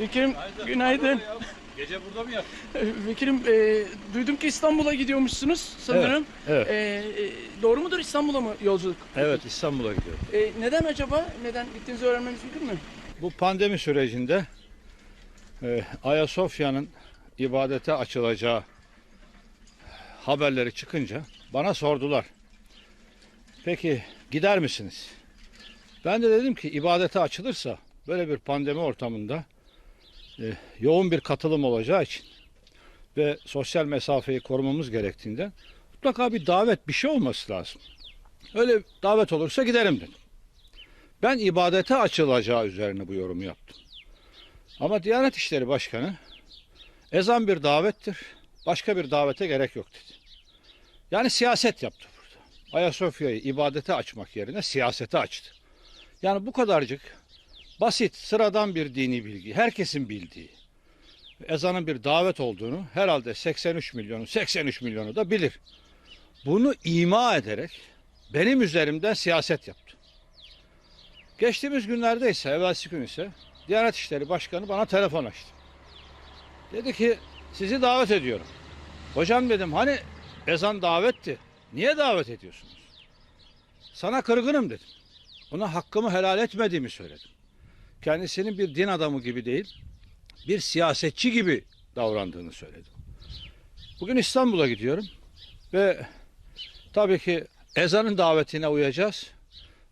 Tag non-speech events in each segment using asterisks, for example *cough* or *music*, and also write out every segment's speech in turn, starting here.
Vekilim günaydın. Gece burada mı yattın? *laughs* Vekilim e, duydum ki İstanbul'a gidiyormuşsunuz sanırım. Evet, E, e, doğru mudur İstanbul'a mı yolculuk? Evet İstanbul'a gidiyorum. E, neden acaba? Neden gittiğinizi öğrenmemiz mümkün mü? Bu pandemi sürecinde e, Ayasofya'nın ibadete açılacağı haberleri çıkınca bana sordular. Peki gider misiniz? Ben de dedim ki ibadete açılırsa böyle bir pandemi ortamında yoğun bir katılım olacağı için ve sosyal mesafeyi korumamız gerektiğinden mutlaka bir davet bir şey olması lazım. Öyle davet olursa giderim dedim. Ben ibadete açılacağı üzerine bu yorumu yaptım. Ama Diyanet İşleri Başkanı ezan bir davettir. Başka bir davete gerek yok dedi. Yani siyaset yaptı burada. Ayasofya'yı ibadete açmak yerine siyasete açtı. Yani bu kadarcık basit, sıradan bir dini bilgi, herkesin bildiği ezanın bir davet olduğunu herhalde 83 milyonu, 83 milyonu da bilir. Bunu ima ederek benim üzerimden siyaset yaptı. Geçtiğimiz günlerde ise, evvelsi gün ise Diyanet İşleri Başkanı bana telefon açtı. Dedi ki sizi davet ediyorum. Hocam dedim hani ezan davetti. Niye davet ediyorsunuz? Sana kırgınım dedim. Ona hakkımı helal etmediğimi söyledim. Kendisinin bir din adamı gibi değil, bir siyasetçi gibi davrandığını söyledim. Bugün İstanbul'a gidiyorum ve tabii ki ezanın davetine uyacağız.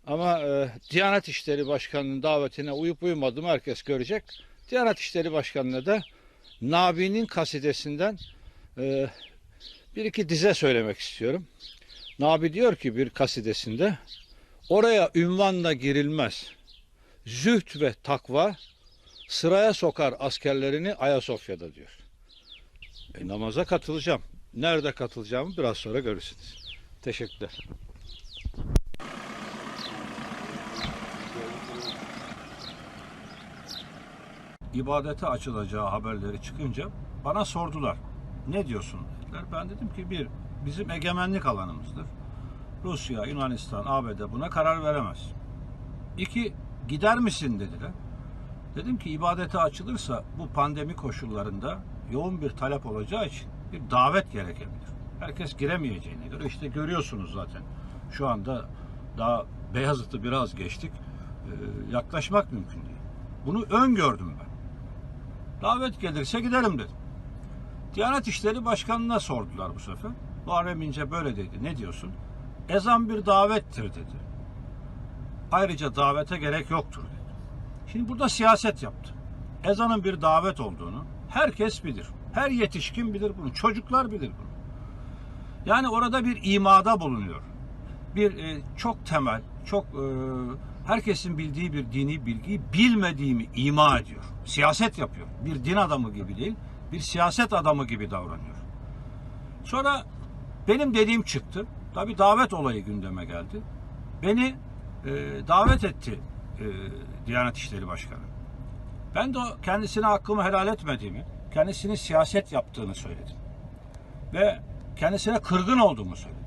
Ama e, Diyanet İşleri Başkanı'nın davetine uyup uymadığımı herkes görecek. Diyanet İşleri Başkanı'na da Nabi'nin kasidesinden e, bir iki dize söylemek istiyorum. Nabi diyor ki bir kasidesinde oraya ünvanla girilmez. Züht ve takva sıraya sokar askerlerini Ayasofya'da diyor. E, namaza katılacağım. Nerede katılacağımı biraz sonra görürsünüz. Teşekkürler. ibadete açılacağı haberleri çıkınca bana sordular. Ne diyorsun dediler. Ben dedim ki bir, bizim egemenlik alanımızdır. Rusya, Yunanistan, ABD buna karar veremez. İki, gider misin dediler. Dedim ki ibadete açılırsa bu pandemi koşullarında yoğun bir talep olacağı için bir davet gerekebilir. Herkes giremeyeceğine göre işte görüyorsunuz zaten. Şu anda daha Beyazıt'ı biraz geçtik. Ee, yaklaşmak mümkün değil. Bunu öngördüm ben. Davet gelirse giderim dedim. Diyanet İşleri Başkanı'na sordular bu sefer. Muharrem İnce böyle dedi. Ne diyorsun? Ezan bir davettir dedi. Ayrıca davete gerek yoktur dedi. Şimdi burada siyaset yaptı. Ezanın bir davet olduğunu herkes bilir. Her yetişkin bilir bunu. Çocuklar bilir bunu. Yani orada bir imada bulunuyor. Bir e, çok temel, çok e, herkesin bildiği bir dini bilgiyi bilmediğimi ima ediyor. Siyaset yapıyor. Bir din adamı gibi değil, bir siyaset adamı gibi davranıyor. Sonra benim dediğim çıktı. Tabii davet olayı gündeme geldi. Beni e, davet etti e, Diyanet İşleri Başkanı. Ben de kendisine hakkımı helal etmediğimi, kendisinin siyaset yaptığını söyledim. Ve kendisine kırgın olduğumu söyledim.